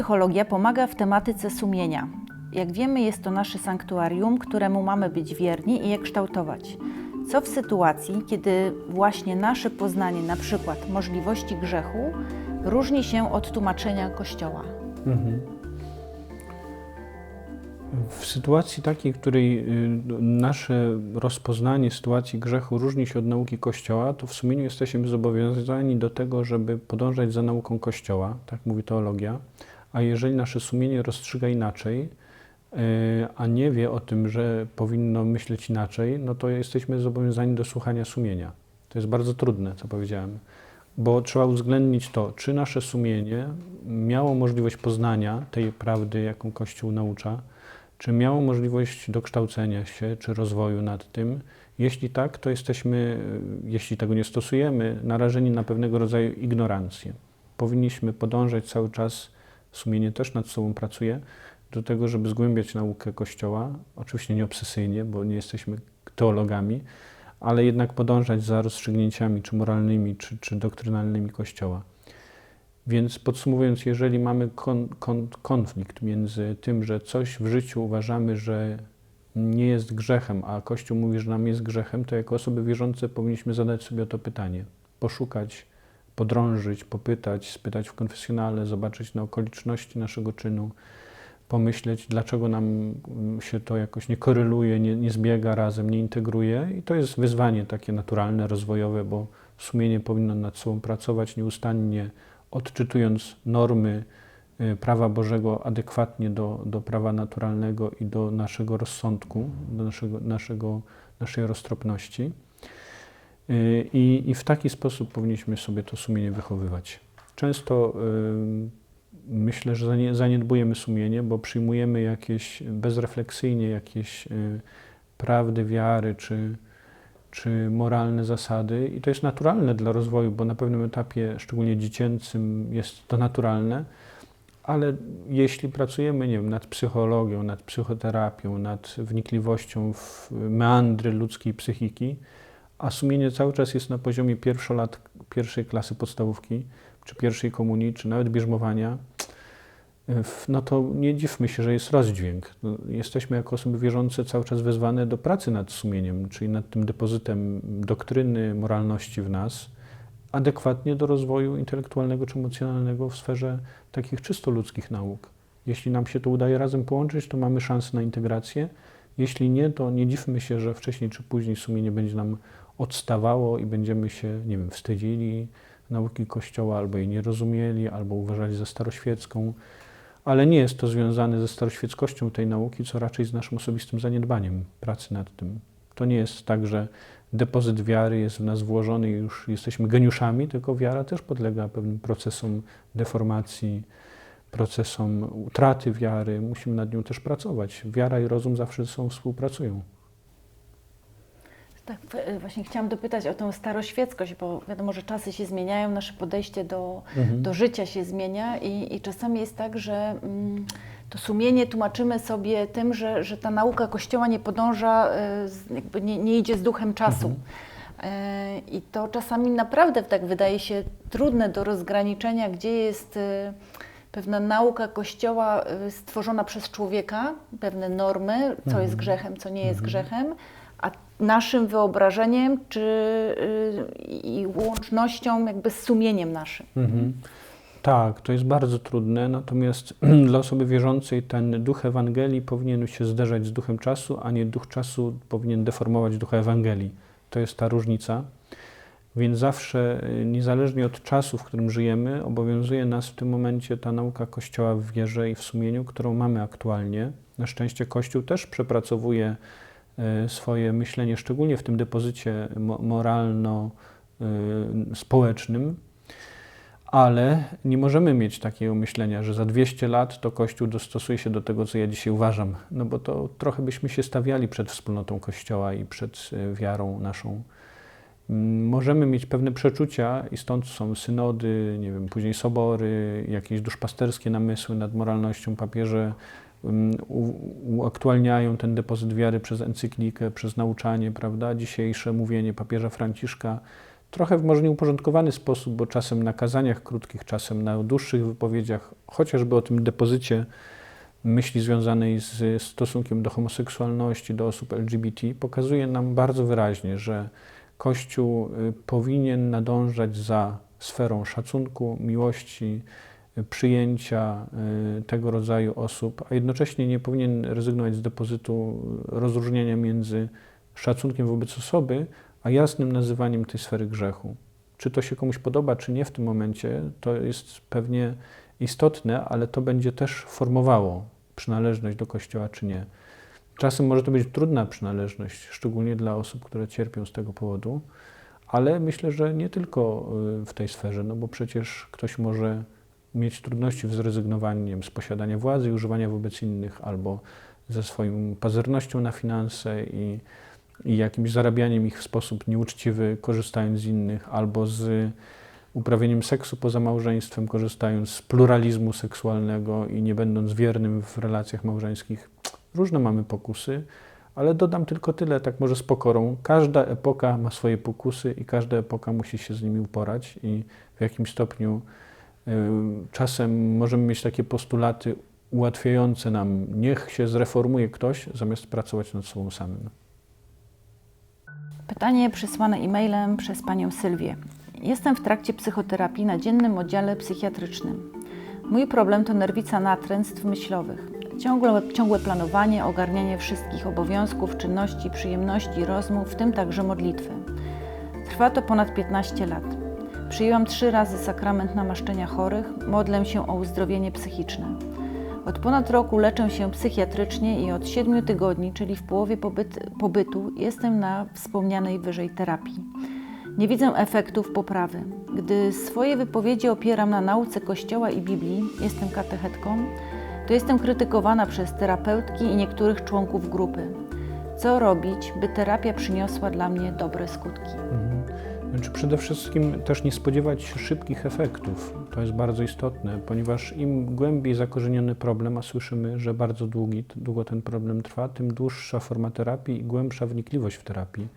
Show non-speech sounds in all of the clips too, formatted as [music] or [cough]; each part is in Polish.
psychologia pomaga w tematyce sumienia. Jak wiemy, jest to nasze sanktuarium, któremu mamy być wierni i je kształtować. Co w sytuacji, kiedy właśnie nasze poznanie, na przykład możliwości grzechu, różni się od tłumaczenia Kościoła? W sytuacji takiej, w której y, nasze rozpoznanie sytuacji grzechu różni się od nauki Kościoła, to w sumieniu jesteśmy zobowiązani do tego, żeby podążać za nauką Kościoła, tak mówi teologia. A jeżeli nasze sumienie rozstrzyga inaczej, y, a nie wie o tym, że powinno myśleć inaczej, no to jesteśmy zobowiązani do słuchania sumienia. To jest bardzo trudne, co powiedziałem, bo trzeba uwzględnić to, czy nasze sumienie miało możliwość poznania tej prawdy, jaką Kościół naucza, czy miało możliwość dokształcenia się czy rozwoju nad tym? Jeśli tak, to jesteśmy, jeśli tego nie stosujemy, narażeni na pewnego rodzaju ignorancję. Powinniśmy podążać cały czas, sumienie też nad sobą pracuje, do tego, żeby zgłębiać naukę Kościoła. Oczywiście nie obsesyjnie, bo nie jesteśmy teologami, ale jednak podążać za rozstrzygnięciami czy moralnymi, czy, czy doktrynalnymi Kościoła. Więc podsumowując, jeżeli mamy kon, kon, konflikt między tym, że coś w życiu uważamy, że nie jest grzechem, a Kościół mówi, że nam jest grzechem, to jako osoby wierzące powinniśmy zadać sobie to pytanie. Poszukać, podrążyć, popytać, spytać w konfesjonale, zobaczyć na okoliczności naszego czynu, pomyśleć, dlaczego nam się to jakoś nie koreluje, nie, nie zbiega razem, nie integruje. I to jest wyzwanie takie naturalne, rozwojowe, bo sumienie powinno nad sobą pracować nieustannie, odczytując normy y, prawa Bożego adekwatnie do, do prawa naturalnego i do naszego rozsądku, do naszego, naszego, naszej roztropności. Y, I, I w taki sposób powinniśmy sobie to sumienie wychowywać. Często y, myślę, że zaniedbujemy sumienie, bo przyjmujemy jakieś bezrefleksyjnie jakieś prawdy wiary czy, czy moralne zasady i to jest naturalne dla rozwoju, bo na pewnym etapie, szczególnie dziecięcym, jest to naturalne, ale jeśli pracujemy nie wiem, nad psychologią, nad psychoterapią, nad wnikliwością w meandry ludzkiej psychiki, a sumienie cały czas jest na poziomie pierwszolat, pierwszej klasy podstawówki, czy pierwszej komunii, czy nawet bierzmowania, no to nie dziwmy się, że jest rozdźwięk. No, jesteśmy jako osoby wierzące cały czas wezwane do pracy nad sumieniem, czyli nad tym depozytem doktryny, moralności w nas, adekwatnie do rozwoju intelektualnego czy emocjonalnego w sferze takich czysto ludzkich nauk. Jeśli nam się to udaje razem połączyć, to mamy szansę na integrację. Jeśli nie, to nie dziwmy się, że wcześniej czy później sumienie będzie nam odstawało i będziemy się, nie wiem, wstydzili nauki Kościoła, albo jej nie rozumieli, albo uważali za staroświecką ale nie jest to związane ze staroświeckością tej nauki, co raczej z naszym osobistym zaniedbaniem pracy nad tym. To nie jest tak, że depozyt wiary jest w nas włożony i już jesteśmy geniuszami, tylko wiara też podlega pewnym procesom deformacji, procesom utraty wiary. Musimy nad nią też pracować. Wiara i rozum zawsze ze sobą współpracują. Tak, e, właśnie chciałam dopytać o tę staroświeckość, bo wiadomo, że czasy się zmieniają, nasze podejście do, mhm. do życia się zmienia i, i, czasami jest tak, że mm, to sumienie tłumaczymy sobie tym, że, że ta nauka Kościoła nie podąża, e, nie, nie idzie z duchem czasu. Mhm. E, I to czasami naprawdę tak wydaje się trudne do rozgraniczenia, gdzie jest pewna nauka Kościoła stworzona przez człowieka, pewne normy, co jest mhm. grzechem, co nie jest grzechem, a naszym wyobrażeniem czy y, i łącznością jakby z sumieniem naszym. Mhm. Tak, to jest bardzo trudne, natomiast [clears throat] dla osoby wierzącej ten duch Ewangelii powinien się zderzać z duchem czasu, a nie duch czasu powinien deformować ducha Ewangelii. To jest ta różnica. Więc zawsze, y, niezależnie od czasu, w którym żyjemy, obowiązuje nas w tym momencie ta nauka Kościoła w wierze i w sumieniu, którą mamy aktualnie. Na szczęście Kościół też przepracowuje swoje myślenie, szczególnie w tym depozycie moralno-społecznym, ale nie możemy mieć takiego myślenia, że za 200 lat to Kościół dostosuje się do tego, co ja dzisiaj uważam, no bo to trochę byśmy się stawiali przed wspólnotą Kościoła i przed e, wiarą naszą. Mm, możemy mieć pewne przeczucia i stąd są synody, nie wiem, później sobory, jakieś duszpasterskie namysły nad moralnością papieże uaktualniają ten depozyt wiary przez encyklikę, przez nauczanie, prawda? Dzisiejsze mówienie papieża Franciszka trochę w może nieuporządkowany sposób, bo czasem na kazaniach krótkich, czasem na dłuższych wypowiedziach, chociażby o tym depozycie myśli związanej z stosunkiem do homoseksualności, do osób LGBT, pokazuje nam bardzo wyraźnie, że Kościół y, powinien nadążać za sferą szacunku, miłości, przyjęcia y, tego rodzaju osób, a jednocześnie nie powinien rezygnować z depozytu rozróżnienia między szacunkiem wobec osoby, a jasnym nazywaniem tej sfery grzechu. Czy to się komuś podoba, czy nie w tym momencie, to jest pewnie istotne, ale to będzie też formowało przynależność do Kościoła, czy nie. Czasem może to być trudna przynależność, szczególnie dla osób, które cierpią z tego powodu, ale myślę, że nie tylko y, w tej sferze, no bo przecież ktoś może mieć trudności w zrezygnowaniu z posiadania władzy i używania wobec innych, albo ze swoją pazernością na finanse i, i jakimś zarabianiem ich w sposób nieuczciwy, korzystając z innych, albo z uprawieniem seksu poza małżeństwem, korzystając z pluralizmu seksualnego i nie będąc wiernym w relacjach małżeńskich. Różne mamy pokusy, ale dodam tylko tyle, tak może z pokorą. Każda epoka ma swoje pokusy i każda epoka musi się z nimi uporać i w jakimś stopniu czasem możemy mieć takie postulaty ułatwiające nam, niech się zreformuje ktoś, zamiast pracować nad sobą samym. Pytanie przysłane e-mailem przez panią Sylwię. Jestem w trakcie psychoterapii na dziennym oddziale psychiatrycznym. Mój problem to nerwica natręstw myślowych. Ciągłe, ciągłe planowanie, ogarnianie wszystkich obowiązków, czynności, przyjemności, rozmów, w tym także modlitwy. Trwa to ponad 15 lat. Przyjęłam trzy razy sakrament namaszczenia chorych, modlę się o uzdrowienie psychiczne. Od ponad roku leczę się psychiatrycznie i od siedmiu tygodni, czyli w połowie pobyt, pobytu, jestem na wspomnianej wyżej terapii. Nie widzę efektów poprawy. Gdy swoje wypowiedzi opieram na nauce Kościoła i Biblii, jestem katechetką, to jestem krytykowana przez terapeutki i niektórych członków grupy. Co robić, by terapia przyniosła dla mnie dobre skutki? Znaczy przede wszystkim też nie spodziewać się szybkich efektów. To jest bardzo istotne, ponieważ im głębiej zakorzeniony problem, a słyszymy, że bardzo długi, długo ten problem trwa, tym dłuższa forma terapii i głębsza wnikliwość w terapii.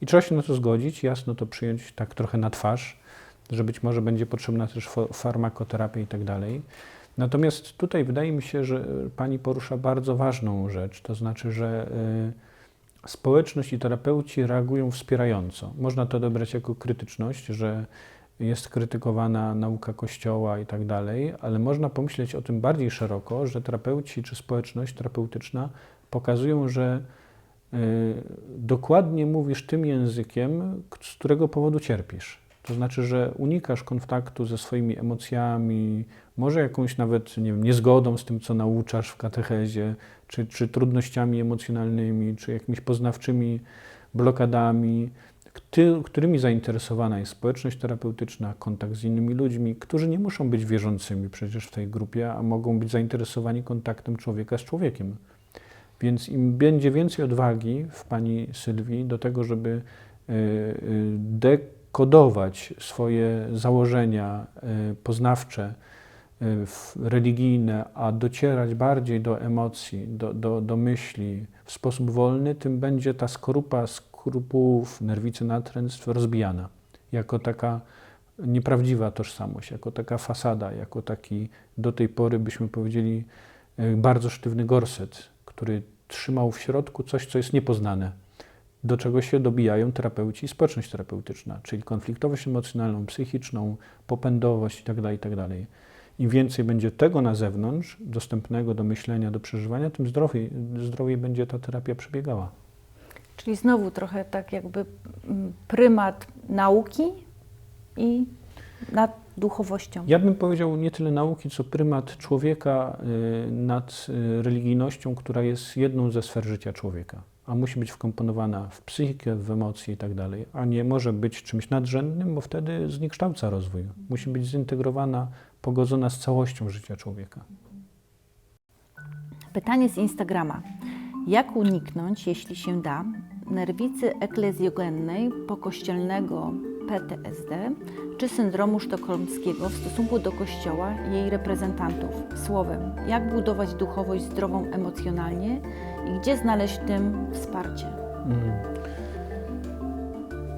I trzeba się na to zgodzić, jasno to przyjąć tak trochę na twarz, że być może będzie potrzebna też farmakoterapia i tak dalej. Natomiast tutaj wydaje mi się, że Pani porusza bardzo ważną rzecz, to znaczy, że y, społeczność i terapeuci reagują wspierająco. Można to odebrać jako krytyczność, że jest krytykowana nauka Kościoła i tak dalej, ale można pomyśleć o tym bardziej szeroko, że terapeuci czy społeczność terapeutyczna pokazują, że y, dokładnie mówisz tym językiem, z którego powodu cierpisz. To znaczy, że unikasz kontaktu ze swoimi emocjami, może jakąś nawet nie wiem, niezgodą z tym, co nauczasz w katechezie, czy, czy trudnościami emocjonalnymi, czy jakimiś poznawczymi blokadami, którymi zainteresowana jest społeczność terapeutyczna, kontakt z innymi ludźmi, którzy nie muszą być wierzącymi przecież w tej grupie, a mogą być zainteresowani kontaktem człowieka z człowiekiem. Więc im będzie więcej odwagi w pani Sylwii do tego, żeby y, y, dekodować swoje założenia y, poznawcze, religijne, a docierać bardziej do emocji, do, do, do myśli w sposób wolny, tym będzie ta skorupa skrupułów, nerwicy natręstw rozbijana. Jako taka nieprawdziwa tożsamość, jako taka fasada, jako taki do tej pory byśmy powiedzieli bardzo sztywny gorset, który trzymał w środku coś, co jest niepoznane, do czego się dobijają terapeuci i społeczność terapeutyczna, czyli konfliktowość emocjonalną, psychiczną, popędowość itd., itd. Im więcej będzie tego na zewnątrz, dostępnego do myślenia, do przeżywania, tym zdrowiej, zdrowiej będzie ta terapia przebiegała. Czyli znowu trochę tak jakby mm, prymat nauki i nad duchowością. Ja bym powiedział nie tyle nauki, co prymat człowieka y, nad y, religijnością, która jest jedną ze sfer życia człowieka, a musi być wkomponowana w psychikę, w emocje i tak dalej, a nie może być czymś nadrzędnym, bo wtedy zniekształca rozwój. Musi być zintegrowana, pogodzona z całością życia człowieka. Pytanie z Instagrama. Jak uniknąć, jeśli się da, nerwicy eklezjogennej pokościelnego PTSD czy syndromu sztokholmskiego w stosunku do Kościoła i jej reprezentantów? Słowem, jak budować duchowość zdrową emocjonalnie i gdzie znaleźć w tym wsparcie? Mm.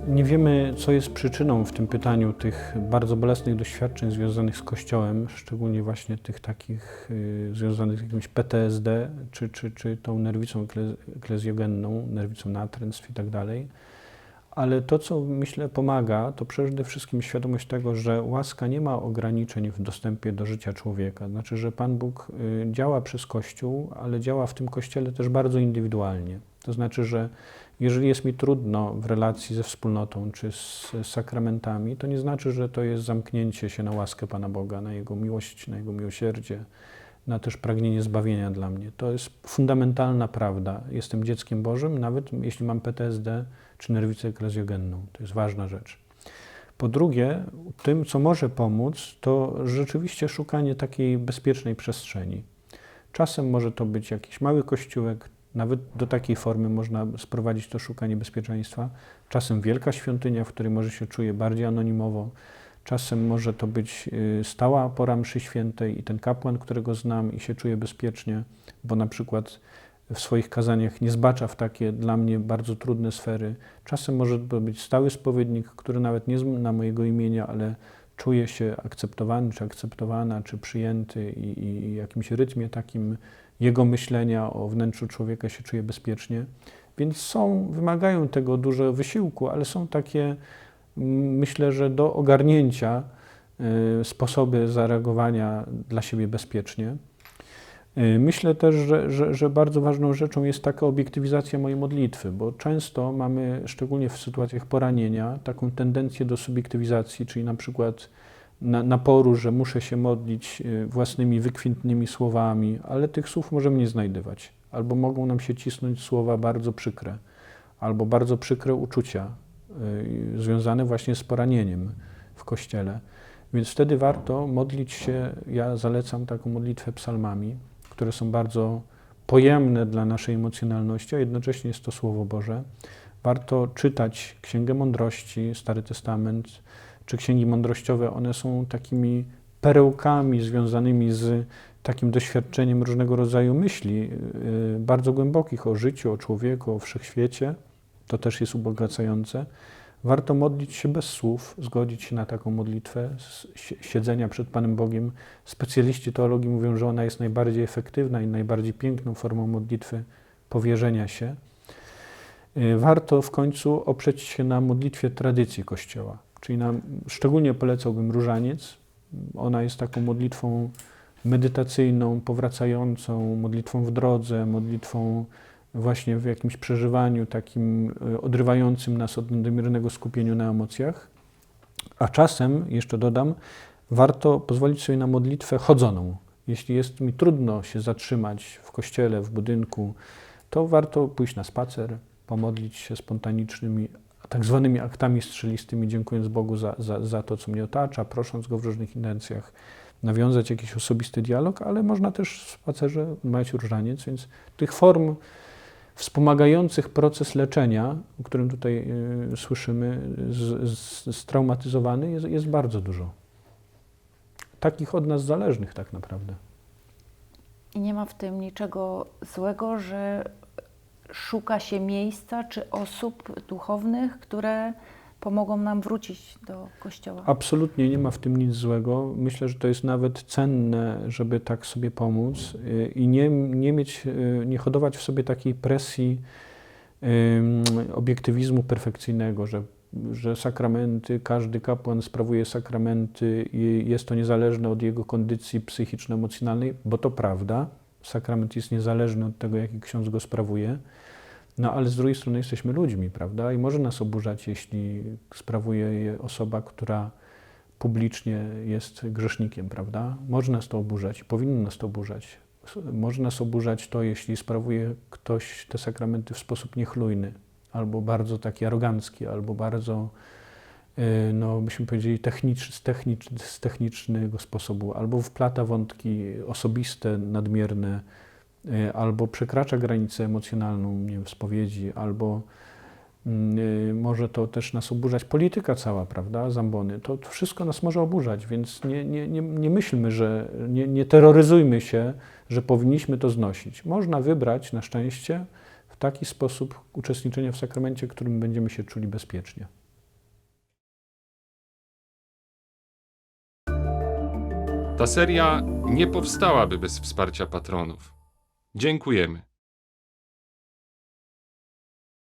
Nie wiemy, co jest przyczyną w tym pytaniu tych bardzo bolesnych doświadczeń związanych z Kościołem, szczególnie właśnie tych takich y, związanych z jakimś PTSD, czy, czy, czy tą nerwicą ekle- eklezjogenną, nerwicą natręstw i tak dalej. Ale to, co myślę pomaga, to przede wszystkim świadomość tego, że łaska nie ma ograniczeń w dostępie do życia człowieka. Znaczy, że Pan Bóg y, działa przez Kościół, ale działa w tym Kościele też bardzo indywidualnie. To znaczy, że jeżeli jest mi trudno w relacji ze wspólnotą czy z sakramentami, to nie znaczy, że to jest zamknięcie się na łaskę Pana Boga, na Jego miłość, na Jego miłosierdzie, na też pragnienie zbawienia dla mnie. To jest fundamentalna prawda. Jestem dzieckiem Bożym, nawet jeśli mam PTSD czy nerwicę eklezjogenną. To jest ważna rzecz. Po drugie, tym, co może pomóc, to rzeczywiście szukanie takiej bezpiecznej przestrzeni. Czasem może to być jakiś mały kościółek, nawet do takiej formy można sprowadzić to szukanie bezpieczeństwa. Czasem wielka świątynia, w której może się czuję bardziej anonimowo. Czasem może to być y, stała pora mszy świętej i ten kapłan, którego znam i się czuję bezpiecznie, bo na przykład w swoich kazaniach nie zbacza w takie dla mnie bardzo trudne sfery. Czasem może to być stały spowiednik, który nawet nie zna mojego imienia, ale czuje się akceptowany, czy akceptowana, czy przyjęty i, i jakimś rytmie takim jego myślenia o wnętrzu człowieka się czuje bezpiecznie. Więc są, wymagają tego dużo wysiłku, ale są takie, myślę, że do ogarnięcia y, sposoby zareagowania dla siebie bezpiecznie. Y, Myślę też, że, że, że bardzo ważną rzeczą jest taka obiektywizacja mojej modlitwy, bo często mamy, szczególnie w sytuacjach poranienia, taką tendencję do subiektywizacji, czyli na przykład na, naporu, że muszę się modlić y, własnymi wykwintnymi słowami, ale tych słów możemy nie znajdywać. Albo mogą nam się cisnąć słowa bardzo przykre, albo bardzo przykre uczucia y, związane właśnie z poranieniem w kościele. Więc wtedy warto modlić się, ja zalecam taką modlitwę psalmami, które są bardzo pojemne dla naszej emocjonalności, a jednocześnie jest to Słowo Boże. Warto czytać Księgę Mądrości, Stary Testament, czy księgi mądrościowe. One są takimi perełkami związanymi z takim doświadczeniem różnego rodzaju myśli, yy, bardzo głębokich o życiu, o człowieku, o wszechświecie. To też jest ubogacające. Warto modlić się bez słów, zgodzić się na taką modlitwę, siedzenia przed Panem Bogiem. Specjaliści teologii mówią, że ona jest najbardziej efektywna i najbardziej piękną formą modlitwy powierzenia się. Y, Warto w końcu oprzeć się na modlitwie tradycji Kościoła, czyli na, szczególnie polecałbym różaniec. Ona jest taką modlitwą medytacyjną, powracającą, modlitwą w drodze, modlitwą właśnie w jakimś przeżywaniu takim y, odrywającym nas od nadmiernego skupienia na emocjach. A czasem, jeszcze dodam, warto pozwolić sobie na modlitwę chodzoną. Jeśli jest mi trudno się zatrzymać w kościele, w budynku, to warto pójść na spacer, pomodlić się spontanicznymi, tak zwanymi aktami strzelistymi, dziękując Bogu za, za, za to, co mnie otacza, prosząc Go w różnych intencjach, nawiązać jakiś osobisty dialog, ale można też w spacerze mać różaniec, więc tych form wspomagających proces leczenia, o którym tutaj y, słyszymy, z, z, straumatyzowany, jest, jest bardzo dużo. Takich od nas zależnych tak naprawdę. I nie ma w tym niczego złego, że szuka się miejsca czy osób duchownych, które pomogą nam wrócić do kościoła. Absolutnie nie ma w tym nic złego. Myślę, że to jest nawet cenne, żeby tak sobie pomóc y, i nie, nie mieć, y, nie hodować w sobie takiej presji obiektywizmu perfekcyjnego, że, że sakramenty, każdy kapłan sprawuje sakramenty i jest to niezależne od jego kondycji psychiczno-emocjonalnej, bo to prawda. Sakrament jest niezależny od tego, jaki ksiądz go sprawuje. No ale z drugiej strony jesteśmy ludźmi, prawda? I może nas oburzać, jeśli sprawuje je osoba, która publicznie jest grzesznikiem, prawda? Może nas to oburzać, powinno nas to oburzać. Może nas oburzać to, jeśli sprawuje ktoś te sakramenty w sposób niechlujny, albo bardzo taki arogancki, albo bardzo, y, no byśmy powiedzieli, technicz, z, technicz, z technicznego sposobu, albo wplata wątki osobiste, nadmierne, Y, albo przekracza granicę emocjonalną nie wiem, spowiedzi, albo mm, y, może to też nas oburzać polityka cała, prawda, zambony. To wszystko nas może oburzać, więc nie, nie, nie, nie myślmy, że nie, nie terroryzujmy się, że powinniśmy to znosić. Można wybrać na szczęście w taki sposób uczestniczenia w sakramencie, w którym będziemy się czuli bezpiecznie. Ta seria nie powstałaby bez wsparcia patronów. Dziękujemy.